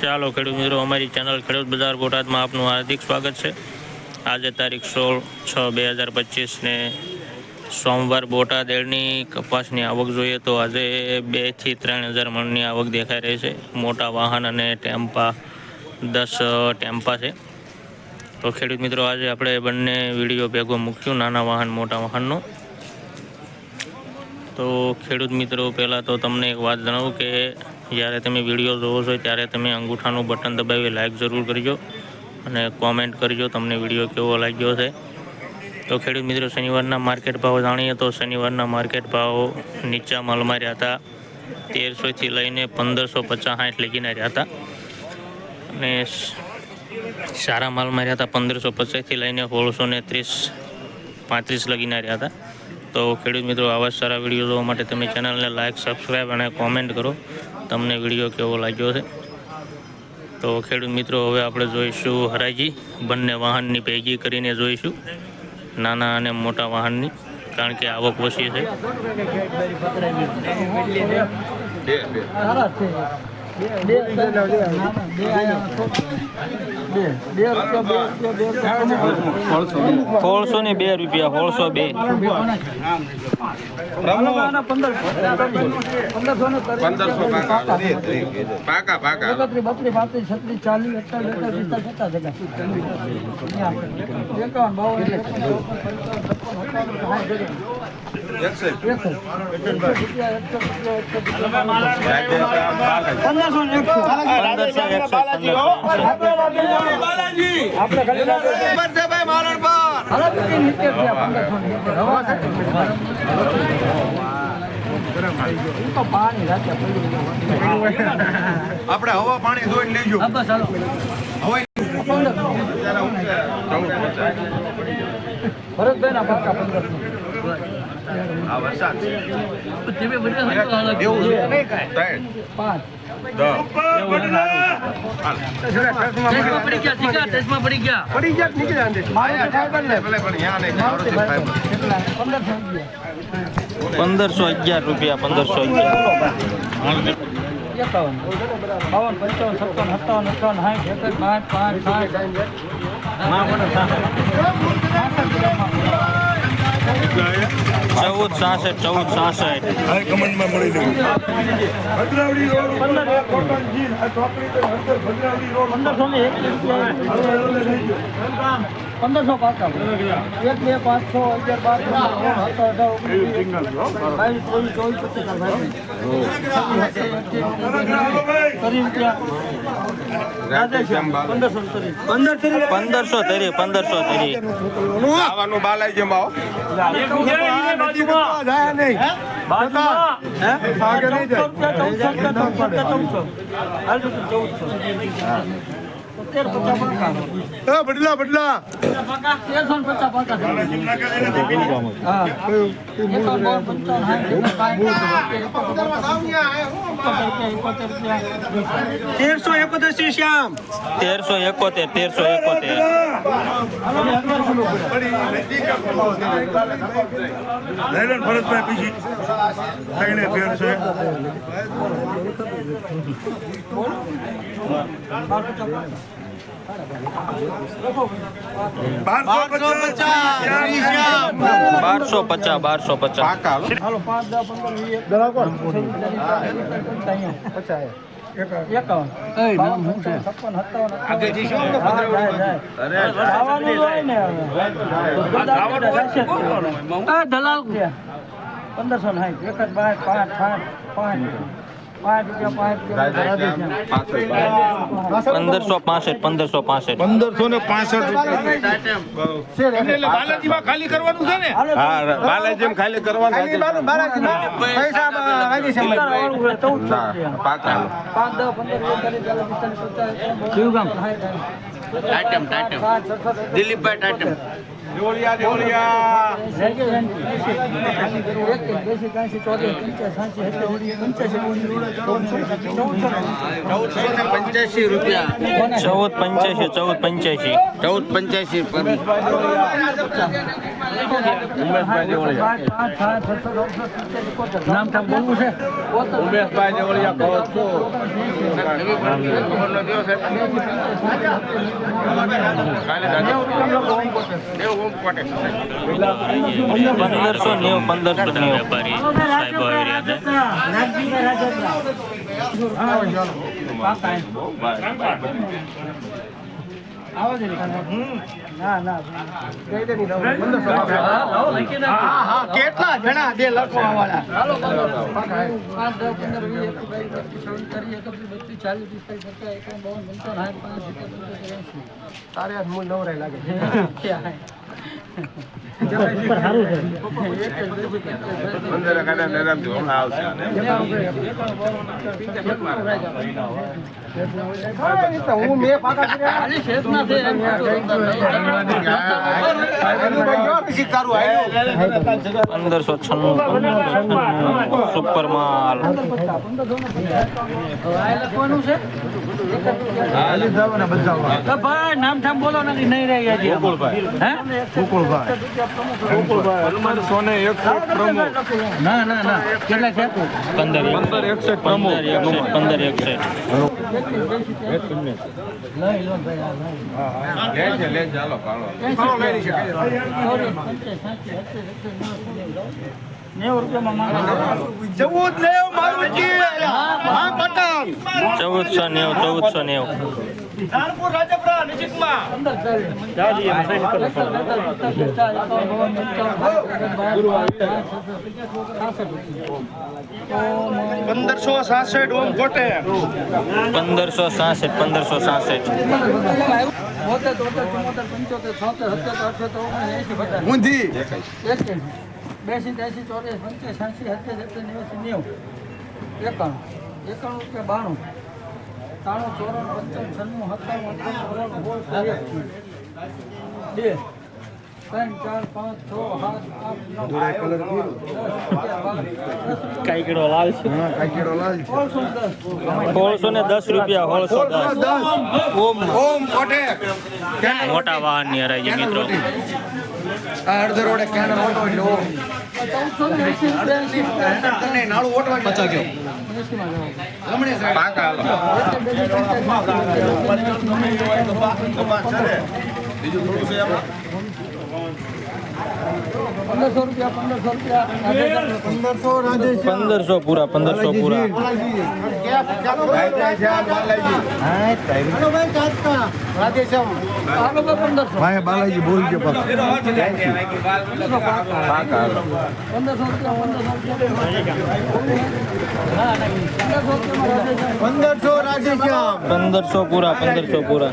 ચાલો ખેડૂત મિત્રો, અમારી ચેનલ ખેડૂત બજાર બોટાદમાં આપનું હાર્દિક સ્વાગત છે. આજે તારીખ સોળ છ બે હજાર પચીસને સોમવાર બોટાદ એળની કપાસની આવક જોઈએ તો આજે બેથી ત્રણ હજાર મણની આવક દેખાઈ રહી છે. મોટા વાહન અને ટેમ્પા, દસ ટેમ્પા છે. તો ખેડૂત મિત્રો, આજે આપણે બંને વીડિયો ભેગો મૂક્યું, નાના વાહન, મોટા વાહનનો. તો ખેડૂત મિત્રો, પહેલાં તો તમને એક વાત જણાવું કે જ્યારે તમે વીડિયો જોવો છો ત્યારે તમે અંગૂઠાનું બટન દબાવી લાઇક જરૂર કરજો અને કોમેન્ટ કરજો તમને વીડિયો કેવો લાગ્યો છે. તો ખેડૂત મિત્રો, શનિવારના માર્કેટ ભાવ જાણીએ તો શનિવારના માર્કેટ ભાવ નીચા માલમાં રહ્યા હતા. તેરસોથી લઈને પંદરસો પચાસ સાઠ રહ્યા હતા. અને સારા માલમાં રહ્યા હતા પંદરસો પચાસથી લઈને સોળસો ને ત્રીસ પાંત્રીસ લગીને રહ્યા હતા. તો ખેડૂત મિત્રો, આવા સારા વીડિયો જોવા માટે તમે ચેનલને લાઇક સબસ્ક્રાઈબ અને કોમેન્ટ કરો. તમને વીડિયો કેવો લાગ્યો છે? તો ખેડૂત મિત્રો, હવે આપણે જોઈશું હરાજી. બંને વાહનની ભેગી કરીને જોઈશું, નાના અને મોટા વાહનની, કારણ કે આવક ઓછી છે. સોળસો ને બે રૂપિયા સોળસો બે. પાકા પાકા પંદરસો એકસો આપણે હવા પાણી જોઈને લેજો હવા પાણી ધોઈને લેજો. છે નહીં કાંઈ ત્રણ પંદરસો અગિયાર રૂપિયા પંદરસો અગિયાર. બાવન પંચાવન સત્તાવન સત્તાવન અઠાવન સાઠ એકસઠ બાસઠ પાંચ સાઠ ચૌદ સાસઠ ચૌદ સાસઠ. કમેન્ટમાં મળી લેવું ભદ્રાવડી રોડ પંદરસો. પાકા. એક બે પાંચ છ અગિયાર બાર સત્તર અઢાર ઓગણીસ બાવીસ ત્રેવીસ ચોવીસ પચીસ પંદરસો તરી પંદરસો તરી આવવાનું બાલાજી માં બદલા બદલા. તેરસો સાઠ તેરસો શ્યામ. તેરસો એકોતેર તેરસો એકોતેર. લૈલન ભરતભાઈ બીજી થઈને ફેર છે. બારસો પચાસ બારસો પચાસ પાંચ દસ પંદર વીસ. એકાવન. બાવન, પંચાવન, છપ્પન સત્તાવન અઠ્ઠાવન. હા, જાય, જાય. ખાવાનું જ હોય ને હવે. બધા બધા રહેશે જ તે. પંદરસો ને સાઠ. એક જ બાર પાંચ પાંચ પાંચ. પંદરસો પાસઠ પંદરસો પાસઠ. પંદરસો ને પાસઠ બાલાજીમાં ખાલી કરવાનું છે ને? હા બાલાજી ખાલી કરવાનું દિલીપભાઈ ટાટમ દેવળિયા પંચ્યાસી રૂપિયા ચૌદ પંચ્યાસી ચૌદ પંચ્યાસી. ચૌદ પંચ્યાસી પર નામ ઠામ બોલવું છે. ઉમેશભાઈ દેવળિયા કહો છો. પંદરસો નેવું પંદરસો નેવું. વેપારી સાહેબો આવી રહ્યા છે. ના ના કેટલા જણા બે લખવા વાળા તારે મૂળ નવરાય લાગે પંદરસો છન્નું સુપર માલ ભાઈ નામ ઠામ બોલો નથી નહીં રહી હજી હે? સોને એકસો પ્રમુખ ના ના ના કેટલા છે? પંદર પંદર એકસઠ પ્રમુખ પંદર નેવું પટન ચૌદસો નેવું ચૌદસો નેવું. નજીકમાં. પંદરસો સાસઠ ઓમ કોટે પંદરસો સાસઠ પંદરસો સાસઠ. ઊંધી બેસી ત્યાસી ચોરીસ પંચાસ સાસી સત્યાસી નેવું એકાણું એકાણું કે બાણું. ત્રાણું ચોરાણું પંચાવન છન્નું સત્તાવન અઠાવન ઓગણ સોળ બે. ત્રણ ચાર પાંચ છ સાત આઠ નવ કલર લાલ છે. સોળસો ને દસ. સોળસો ને દસ રૂપિયા સોળસો દસ. ઓમ ઓમ. કોટે મોટા વાહનની હરાઈ મિત્રો. અડધો રોડે ઓટો એટલે ઓમ. ગયો બીજું થોડું છે એમાં પંદરસો રૂપિયા પંદરસો રૂપિયા. પંદરસો પંદરસો પૂરા પંદરસો પૂરા. આ બાલાજી બોલ પંદરસો રૂપિયા પંદરસો રૂપિયા. પંદરસો રાજેશ્યામ પંદરસો પૂરા પંદરસો પૂરા.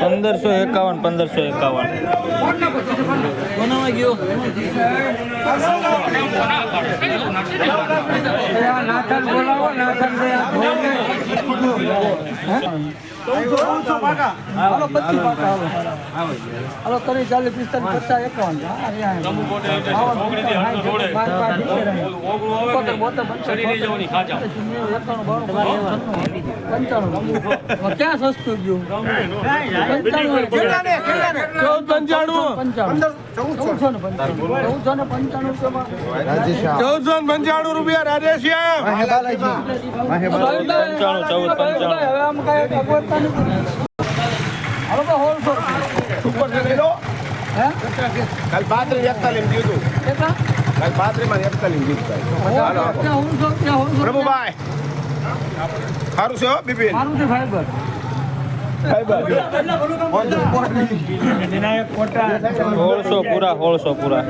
પંદરસો એકાવન પંદરસો એકાવન. હાલો કરી ચાલીસ પિસ્તાલીસ પચાસ એકાવન બોતેર, બોતેર, એકાણું, બાણું, પંચાણું. ક્યાં સસ્તું ગયું? ચૌદ પંચાણું. ચૌદસો ને પંચાણું. ચૌદસો ને પંચાણું રૂપિયામાં ચૌદસો પંચાણું રૂપિયા રાજેશ પંચાણું ચૌદ પંચાણું. હવે આમ કાંઈ અગવડતા નથી. હાલો હોલસો હે? કાલ પાંત્રીસ એકતાલીસ કીધું કાલ પાંત્રીસમાં એકતાલીસ કીધું હાલો આપો. ત્યાં હોલસો ત્યાં હોલસો પ્રભુભાઈ. સારું છે હો બિપિન? સારું છે ફાઈબર સોળસો પૂરા સોળસો પૂરા.